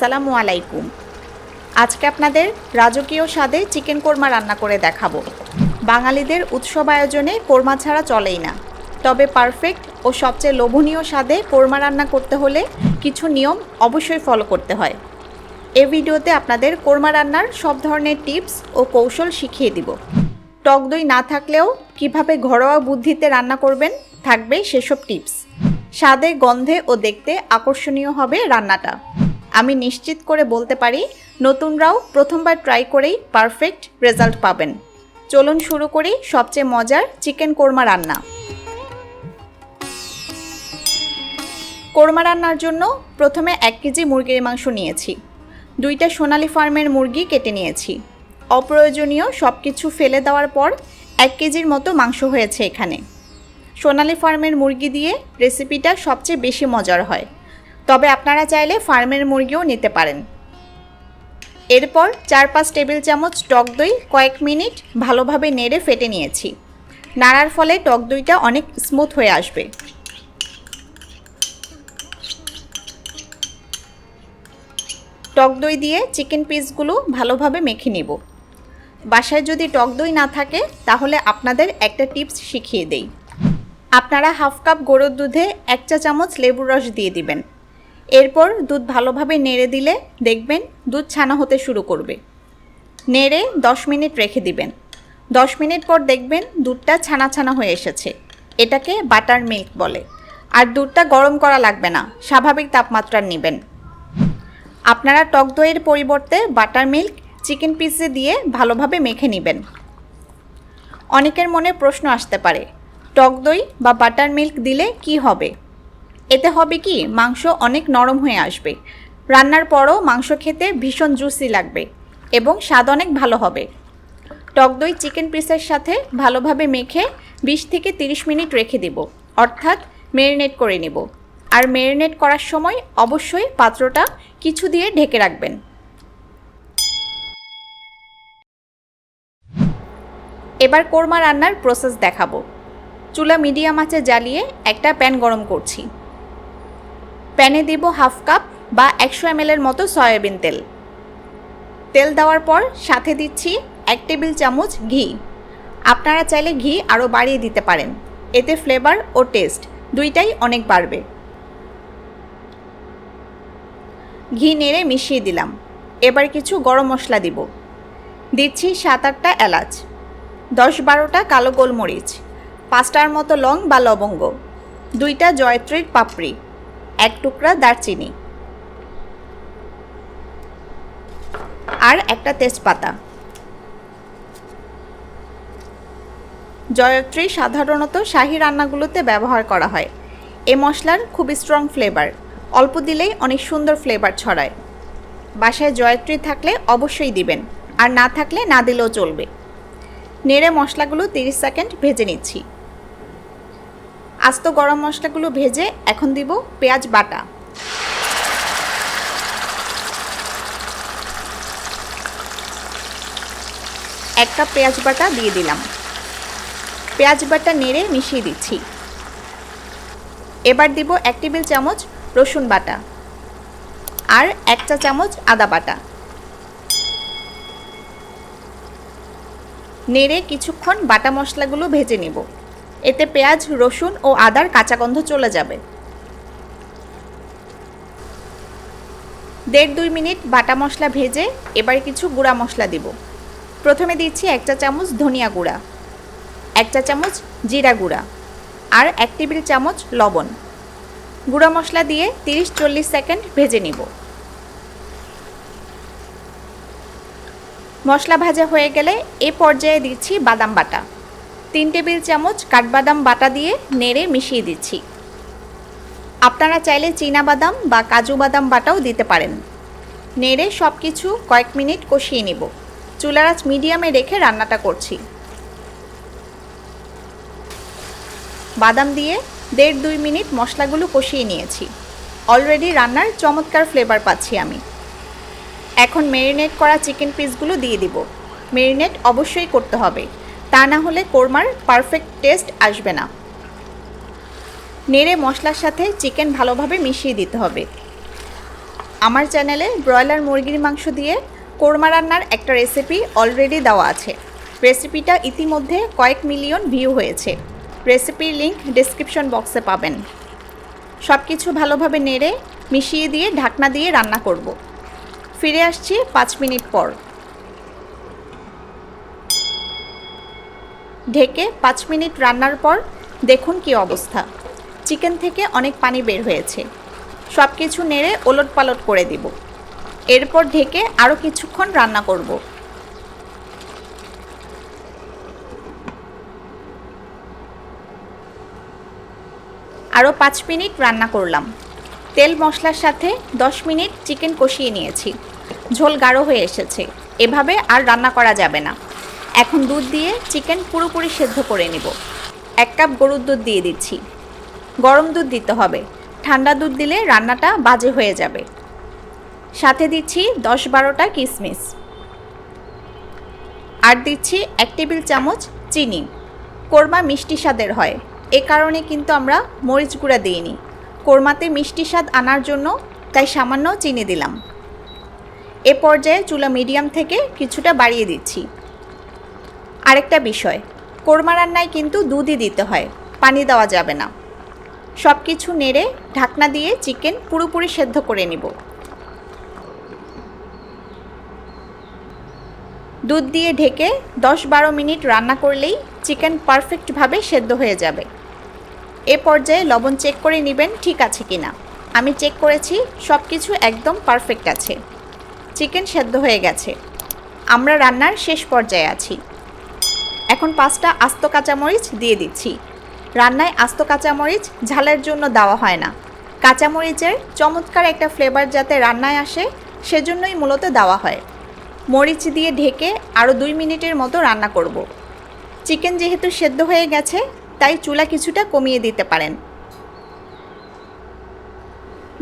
আসসালামু আলাইকুম। আজকে আপনাদের রাজকীয় স্বাদে চিকেন কোরমা রান্না করে দেখাবো। বাঙালিদের উৎসব আয়োজনে কোরমা ছাড়া চলেই না। তবে পারফেক্ট ও সবচেয়ে লোভনীয় স্বাদে কোরমা রান্না করতে হলে কিছু নিয়ম অবশ্যই ফলো করতে হয়। এ ভিডিওতে আপনাদের কোরমা রান্নার সব ধরনের টিপস ও কৌশল শিখিয়ে দিব। টক দই না থাকলেও কীভাবে ঘরোয়া বুদ্ধিতে রান্না করবেন থাকবে সেসব টিপস। স্বাদে গন্ধে ও দেখতে আকর্ষণীয় হবে রান্নাটা। আমি নিশ্চিত করে বলতে পারি, নতুনরাও প্রথমবার ট্রাই করেই পারফেক্ট রেজাল্ট পাবেন। চলুন শুরু করি সবচেয়ে মজার চিকেন কোরমা রান্না। কোরমা রান্নার জন্য প্রথমে এক কেজি মুরগির মাংস নিয়েছি। দুইটা সোনালি ফার্মের মুরগি কেটে নিয়েছি। অপ্রয়োজনীয় সব কিছু ফেলে দেওয়ার পর এক কেজির মতো মাংস হয়েছে এখানে। সোনালি ফার্মের মুরগি দিয়ে রেসিপিটা সবচেয়ে বেশি মজার হয়। তবে আপনারা চাইলে ফার্মের মুরগিও নিতে পারেন। এরপর চার পাঁচ টেবিল চামচ টক দই, কয়েক মিনিট ভালোভাবে নেড়ে ফেটে নিয়েছি। নাড়ার ফলে টক দইটা অনেক স্মুথ হয়ে আসবে। টক দই দিয়ে চিকেন পিসগুলো ভালোভাবে মেখে নেব। বাসায় যদি টক দই না থাকে, তাহলে আপনাদের একটা টিপস শিখিয়ে দেই। আপনারা হাফ কাপ গরুর দুধে এক চা চামচ লেবুর রস দিয়ে দিবেন। এরপর দুধ ভালোভাবে নেড়ে দিলে দেখবেন দুধ ছানা হতে শুরু করবে। নেড়ে দশ মিনিট রেখে দিবেন। দশ মিনিট পর দেখবেন দুধটা ছানা ছানা হয়ে এসেছে। এটাকে বাটার মিল্ক বলে। আর দুধটা গরম করা লাগবে না, স্বাভাবিক তাপমাত্রার নেবেন। আপনারা টক দইয়ের পরিবর্তে বাটার মিল্ক চিকেন পিসে দিয়ে ভালোভাবে মেখে নেবেন। অনেকের মনে প্রশ্ন আসতে পারে, টক দই বা বাটার মিল্ক দিলে কি হবে? এতে হবে কি, মাংস অনেক নরম হয়ে আসবে। রান্নার পরও মাংস খেতে ভীষণ জুসি লাগবে এবং স্বাদ অনেক ভালো হবে। টক দই চিকেন পিসের সাথে ভালোভাবে মেখে বিশ থেকে তিরিশ মিনিট রেখে দেব, অর্থাৎ মেরিনেট করে নেব। আর মেরিনেট করার সময় অবশ্যই পাত্রটা কিছু দিয়ে ঢেকে রাখবেন। এবার কোরমা রান্নার প্রসেস দেখাবো। চুলা মিডিয়াম আঁচে জ্বালিয়ে একটা প্যান গরম করছি। প্যানে দিব হাফ কাপ বা একশো এর মতো সয়াবিন তেল। তেল দেওয়ার পর সাথে দিচ্ছি এক টেবিল চামচ ঘি। আপনারা চাইলে ঘি আরও বাড়িয়ে দিতে পারেন। এতে ফ্লেভার ও টেস্ট দুইটাই অনেক বাড়বে। ঘি নেড়ে মিশিয়ে দিলাম। এবার কিছু গরম মশলা দিব। দিচ্ছি সাত আটটা এলাচ, দশ বারোটা কালো গোলমরিচ, পাঁচটার মতো লং বা লবঙ্গ, দুইটা জয়ত্রীর পাপড়ি। এক টুকরা দারচিনি। আর একটা তেজপাতা। জয়ত্রী সাধারণত শাহি রান্নাগুলোতে ব্যবহার করা হয়। এ মশলার খুব স্ট্রং ফ্লেভার অল্প দিলেই অনেক সুন্দর ফ্লেভার ছড়ায়। বাসায় জয়ত্রী থাকলে অবশ্যই দিবেন, আর না থাকলে না দিলেও চলবে। নেড়ে মশলাগুলো 30 সেকেন্ড ভেজে নিচ্ছি। আস্ত গরম মশলাগুলো ভেজে এখন দিব পেঁয়াজ বাটা। এক কাপ পেঁয়াজ বাটা দিয়ে দিলাম। পেঁয়াজ বাটা নেড়ে মিশিয়ে দিচ্ছি। এবার দিব এক টেবিল চামচ রসুন বাটা আর এক চা চামচ আদা বাটা। নেড়ে কিছুক্ষণ বাটা মশলাগুলো ভেজে নেব। এতে পেঁয়াজ, রসুন ও আদার কাঁচা গন্ধ চলে যাবে। দেড় দুই মিনিট বাটা মশলা ভেজে এবার কিছু গুঁড়া মশলা দিব। প্রথমে দিচ্ছি এক চা চামচ ধনিয়া গুঁড়া, এক চা চামচ জিরা গুঁড়া আর এক টেবিল চামচ লবণ। গুঁড়া মশলা দিয়ে তিরিশ চল্লিশ সেকেন্ড ভেজে নিব। মশলা ভাজা হয়ে গেলে এ পর্যায়ে দিচ্ছি বাদাম বাটা। তিন টেবিল চামচ কাঠবাদাম বাটা দিয়ে নেড়ে মিশিয়ে দিচ্ছি। আপনারা চাইলে চীনা বাদাম বা কাজু বাদাম বাটাও দিতে পারেন। নেড়ে সব কিছু কয়েক মিনিট কষিয়ে নেব। চুলার আঁচ মিডিয়ামে রেখে রান্নাটা করছি। বাদাম দিয়ে দেড় দুই মিনিট মশলাগুলো কষিয়ে নিয়েছি। অলরেডি রান্নার চমৎকার ফ্লেভার পাচ্ছি আমি। এখন মেরিনেট করা চিকেন পিসগুলো দিয়ে দিব। মেরিনেট অবশ্যই করতে হবে। তা না হলে কোরমার পারফেক্ট টেস্ট আসবে না। নেড়ে মশলার সাথে চিকেন ভালোভাবে মিশিয়ে দিতে হবে। আমার চ্যানেলে ব্রয়লার মুরগির মাংস দিয়ে কোরমা রান্নার একটা রেসিপি অলরেডি দেওয়া আছে। রেসিপিটা ইতিমধ্যে কয়েক মিলিয়ন ভিউ হয়েছে। রেসিপির লিংক ডিসক্রিপশন বক্সে পাবেন। সব কিছু ভালোভাবে নেড়ে মিশিয়ে দিয়ে ঢাকনা দিয়ে রান্না করব। ফিরে আসছি পাঁচ মিনিট পর। ঢেকে পাঁচ মিনিট রান্নার পর দেখুন কি অবস্থা। চিকেন থেকে অনেক পানি বের হয়েছে। সব কিছু নেড়ে ওলট পালট করে দিব। এরপর ঢেকে আরও কিছুক্ষণ রান্না করব। আরও পাঁচ মিনিট রান্না করলাম। তেল মশলার সাথে দশ মিনিট চিকেন কষিয়ে নিয়েছি। ঝোল গাঢ় হয়ে এসেছে। এভাবে আর রান্না করা যাবে না। এখন দুধ দিয়ে চিকেন পুরোপুরি সেদ্ধ করে নেব। এক কাপ গরুর দুধ দিয়ে দিচ্ছি। গরম দুধ দিতে হবে। ঠান্ডা দুধ দিলে রান্নাটা বাজে হয়ে যাবে। সাথে দিচ্ছি দশ বারোটা কিশমিশ আর দিচ্ছি এক টেবিল চামচ চিনি। কোরমা মিষ্টি স্বাদের হয়। এ কারণে কিন্তু আমরা মরিচ গুঁড়া দিইনি। কোরমাতে মিষ্টি স্বাদ আনার জন্য তাই সামান্য চিনি দিলাম। এ পর্যায়ে চুলা মিডিয়াম থেকে কিছুটা বাড়িয়ে দিচ্ছি। আরেকটা বিষয়, কোরমা রান্নায় কিন্তু দুধই দিতে হয়, পানি দেওয়া যাবে না। সব কিছু নেড়ে ঢাকনা দিয়ে চিকেন পুরোপুরি সেদ্ধ করে নিব। দুধ দিয়ে ঢেকে দশ বারো মিনিট রান্না করলেই চিকেন পারফেক্টভাবে সেদ্ধ হয়ে যাবে। এ পর্যায়ে লবণ চেক করে নেবেন ঠিক আছে কি না আমি চেক করেছি সব কিছু একদম পারফেক্ট আছে। চিকেন সেদ্ধ হয়ে গেছে। আমরা রান্নার শেষ পর্যায়ে আছি। এখন পাঁচটা আস্ত কাঁচামরিচ দিয়ে দিচ্ছি। রান্নায় আস্ত কাঁচামরিচ ঝালের জন্য দেওয়া হয় না। কাঁচামরিচের চমৎকার একটা ফ্লেভার যাতে রান্নায় আসে, সেজন্যই মূলত দেওয়া হয়। মরিচ দিয়ে ঢেকে আরও দুই মিনিটের মতো রান্না করব। চিকেন যেহেতু সেদ্ধ হয়ে গেছে, তাই চুলা কিছুটা কমিয়ে দিতে পারেন।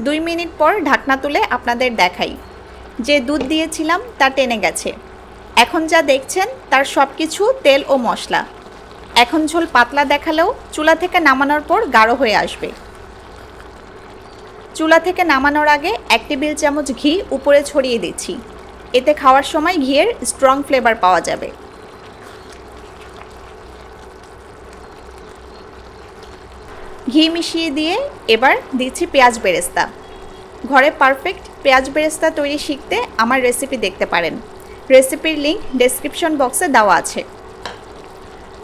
দুই মিনিট পর ঢাকনা তুলে আপনাদের দেখাই। যে দুধ দিয়েছিলাম, তা টেনে গেছে। এখন যা দেখছেন, তার সব কিছু তেল ও মশলা। এখন ঝোল পাতলা দেখালেও চুলা থেকে নামানোর পর গাঢ় হয়ে আসবে। চুলা থেকে নামানোর আগে এক টেবিল চামচ ঘি উপরে ছড়িয়ে দিচ্ছি। এতে খাওয়ার সময় ঘিয়ের স্ট্রং ফ্লেভার পাওয়া যাবে। ঘি মিশিয়ে দিয়ে এবার দিচ্ছি পেঁয়াজ বেরেস্তা। ঘরে পারফেক্ট পেঁয়াজ বেরেস্তা তৈরি শিখতে আমার রেসিপি দেখতে পারেন। রেসিপির লিংক ডেসক্রিপশন বক্সে দেওয়া আছে।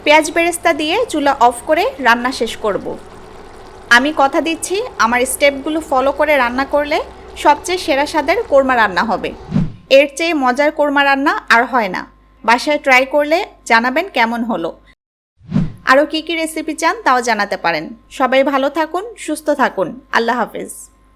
পেঁয়াজ বেরেস্তা দিয়ে চুলা অফ করে রান্না শেষ করব। আমি কথা দিচ্ছি, আমার স্টেপগুলো ফলো করে রান্না করলে সবচেয়ে সেরা স্বাদের কোরমা রান্না হবে। এর চেয়ে মজার কোরমা রান্না আর হয় না। বাসায় ট্রাই করলে জানাবেন কেমন হলো। আরও কী কী রেসিপি চান তাও জানাতে পারেন। সবাই ভালো থাকুন, সুস্থ থাকুন। আল্লাহ হাফিজ।